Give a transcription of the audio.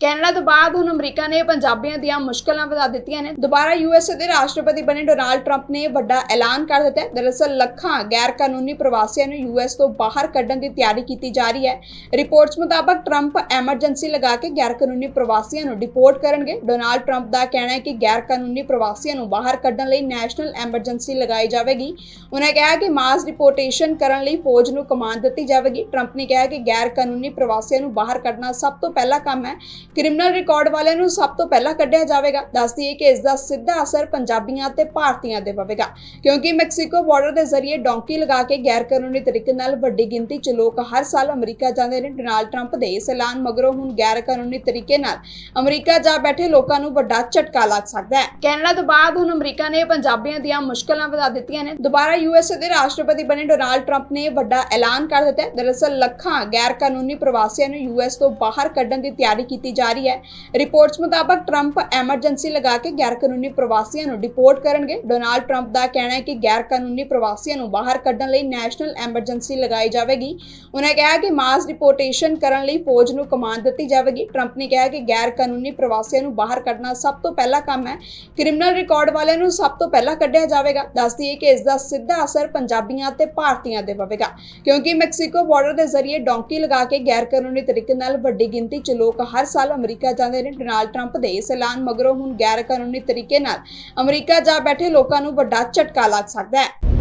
Canada ਤੋਂ ਬਾਅਦ ਹੁਣ ਅਮਰੀਕਾ ਨੇ ਪੰਜਾਬੀਆਂ ਦੀਆਂ ਮੁਸ਼ਕਲਾਂ ਵਧਾ ਦਿੱਤੀਆਂ ਨੇ। ਦੁਬਾਰਾ ਯੂਐਸਏ ਦੇ ਰਾਸ਼ਟਰਪਤੀ ਬਣੇ ਡੋਨਾਲਡ ਟਰੰਪ ਨੇ ਵੱਡਾ ਐਲਾਨ ਕਰ ਦਿੱਤਾ ਹੈ। ਦਰਅਸਲ ਲੱਖਾਂ ਗੈਰ ਕਾਨੂੰਨੀ ਪ੍ਰਵਾਸੀਆਂ ਨੂੰ ਯੂਐਸ ਤੋਂ ਬਾਹਰ ਕੱਢਣ ਦੀ ਤਿਆਰੀ ਕੀਤੀ ਜਾ ਰਹੀ ਹੈ। ਰਿਪੋਰਟਸ ਮੁਤਾਬਕ ਟਰੰਪ ਐਮਰਜੈਂਸੀ ਲਗਾ ਕੇ ਗੈਰ ਕਾਨੂੰਨੀ ਪ੍ਰਵਾਸੀਆਂ ਨੂੰ ਡਿਪੋਰਟ ਕਰਨਗੇ। ਡੋਨਾਲਡ ਟਰੰਪ ਦਾ ਕਹਿਣਾ ਹੈ ਕਿ ਗੈਰ ਕਾਨੂੰਨੀ ਪ੍ਰਵਾਸੀਆਂ ਨੂੰ ਬਾਹਰ ਕੱਢਣ ਲਈ ਨੈਸ਼ਨਲ ਐਮਰਜੈਂਸੀ ਲਗਾਈ ਜਾਵੇਗੀ। ਉਹਨਾਂ ਕਿਹਾ ਕਿ ਮਾਸ ਡਿਪੋਰਟੇਸ਼ਨ ਕਰਨ ਲਈ ਫੌਜ ਨੂੰ ਕਮਾਂਡ ਦਿੱਤੀ ਜਾਵੇਗੀ। ਟਰੰਪ ਨੇ ਕਿਹਾ ਕਿ ਗੈਰ ਕਾਨੂੰਨੀ ਪ੍ਰਵਾਸੀਆਂ ਨੂੰ ਬਾਹਰ ਕੱਢਣਾ ਸਭ ਤੋਂ ਪਹਿਲਾ ਕੰਮ ਹੈ ਕ੍ਰਿਮੀਨਲ ਰਿਕਾਰਡ ਵਾਲਿਆਂ ਨੂੰ ਸਭ ਤੋਂ ਪਹਿਲਾਂ ਕੱਢਿਆ ਜਾਵੇਗਾ। ਦੱਸਦੀ ਹੈ ਕਿ ਇਸ ਦਾ ਸਿੱਧਾ ਅਸਰ ਪੰਜਾਬੀਆਂ ਤੇ ਭਾਰਤੀਆਂ ਤੇ ਪਵੇਗਾ। ਕਿਉਂਕਿ ਮੈਕਸੀਕੋ ਬਾਰਡਰ ਦੇ ਜ਼ਰੀਏ ਡੌਂਕੀ ਲਗਾ ਕੇ ਗੈਰ ਕਾਨੂੰਨੀ ਤਰੀਕੇ ਨਾਲ ਵੱਡੀ ਗਿਣਤੀ 'ਚ ਲੋਕ ਹਰ ਸਾਲ ਅਮਰੀਕਾ ਜਾਂਦੇ ਨੇ। ਡੋਨਾਲਡ ਟਰੰਪ ਦੇ ਇਸ ਐਲਾਨ ਮਗਰੋਂ ਹੁਣ ਗੈਰ ਕਾਨੂੰਨੀ ਤਰੀਕੇ ਨਾਲ ਅਮਰੀਕਾ ਜਾ ਬੈਠੇ ਲੋਕਾਂ ਨੂੰ ਵੱਡਾ ਝਟਕਾ ਲੱਗ ਸਕਦਾ ਹੈ। ਕੈਨੇਡਾ ਤੋਂ ਬਾਅਦ ਹੁਣ ਅਮਰੀਕਾ ਨੇ ਪੰਜਾਬੀਆਂ ਦੀਆਂ ਮੁਸ਼ਕਲਾਂ ਵਧਾ ਦਿੱਤੀਆਂ ਨੇ। ਦੁਬਾਰਾ ਯੂਐਸਏ ਦੇ ਰਾਸ਼ਟਰਪਤੀ ਬਣੇ ਡੋਨਾਲਡ ਟਰੰਪ ਨੇ ਵੱਡਾ ਐਲਾਨ ਕਰ ਦਿੱਤਾ ਦਰਅਸਲ ਲੱਖਾਂ ਗੈਰ ਕਾਨੂੰਨੀ ਪ੍ਰਵਾਸੀਆਂ ਨੂੰ ਯੂਐਸ ਤੋਂ ਬਾਹਰ ਕੱਢਣ ਦੀ ਤਿਆਰੀ ਕੀਤੀ ਜਾ ਰਹੀ ਹੈ। ਰਿਪੋਰਟਸ ਮੁਤਾਬਕ ਟਰੰਪ ਐਮਰਜੈਂਸੀ ਲਗਾ ਕੇ ਗੈਰ ਕਾਨੂੰਨੀ ਪ੍ਰਵਾਸੀਆਂ ਨੂੰ ਡਿਪੋਰਟ ਕਰਨਗੇ। ਡੋਨਾਲਡ ਟਰੰਪ ਦਾ ਕਹਿਣਾ ਹੈ ਕਿ ਗੈਰ ਕਾਨੂੰਨੀ ਪ੍ਰਵਾਸੀਆਂ ਨੂੰ ਬਾਹਰ ਕੱਢਣ ਲਈ ਨੈਸ਼ਨਲ ਐਮਰਜੈਂਸੀ ਲਗਾਈ ਜਾਵੇਗੀ। ਉਹਨਾਂ ਕਿਹਾ ਕਿ ਮਾਸ ਡਿਪੋਰਟੇਸ਼ਨ ਕਰਨ ਲਈ ਫੌਜ ਨੂੰ ਕਮਾਂਡ ਦਿੱਤੀ ਜਾਵੇਗੀ। ਟਰੰਪ ਨੇ ਕਿਹਾ ਕਿ ਗੈਰ ਕਾਨੂੰਨੀ ਪ੍ਰਵਾਸੀਆਂ ਨੂੰ ਬਾਹਰ ਕੱਢਣਾ ਸਭ ਤੋਂ ਪਹਿਲਾ ਕੰਮ ਹੈ। ਕ੍ਰਿਮੀਨਲ ਰਿਕਾਰਡ ਵਾਲਿਆਂ ਨੂੰ ਸਭ ਤੋਂ ਪਹਿਲਾਂ ਕੱਢਿਆ ਜਾਵੇਗਾ। ਦੱਸਦੀ ਹੈ ਕਿ ਇਸ ਦਾ ਸਿੱਧਾ ਅਸਰ ਪੰਜਾਬੀਆਂ ਤੇ ਭਾਰਤੀਆਂ ਤੇ ਪਵੇਗਾ। ਕਿਉਂਕਿ ਮੈਕਸੀਕੋ ਬਾਰਡਰ ਦੇ ਜ਼ਰੀਏ ਡੌਂਕੀ ਲਗਾ ਕੇ ਗੈਰ ਕਾਨੂੰਨੀ ਤਰੀਕੇ ਨਾਲ ਵੱਡੀ ਗਿਣਤੀ 'ਚ ਲੋਕ ਹਰ ਸਾਲ ਅਮਰੀਕਾ ਜਾਂਦੇ ਨੇ ਡੋਨਾਲਡ ਟਰੰਪ ਦੇ ਇਸ ਐਲਾਨ ਮਗਰੋਂ ਹੁਣ ਗੈਰ ਕਾਨੂੰਨੀ ਤਰੀਕੇ ਨਾਲ ਅਮਰੀਕਾ ਜਾ ਬੈਠੇ ਲੋਕਾਂ ਨੂੰ ਵੱਡਾ ਝਟਕਾ ਲੱਗ ਸਕਦਾ ਹੈ।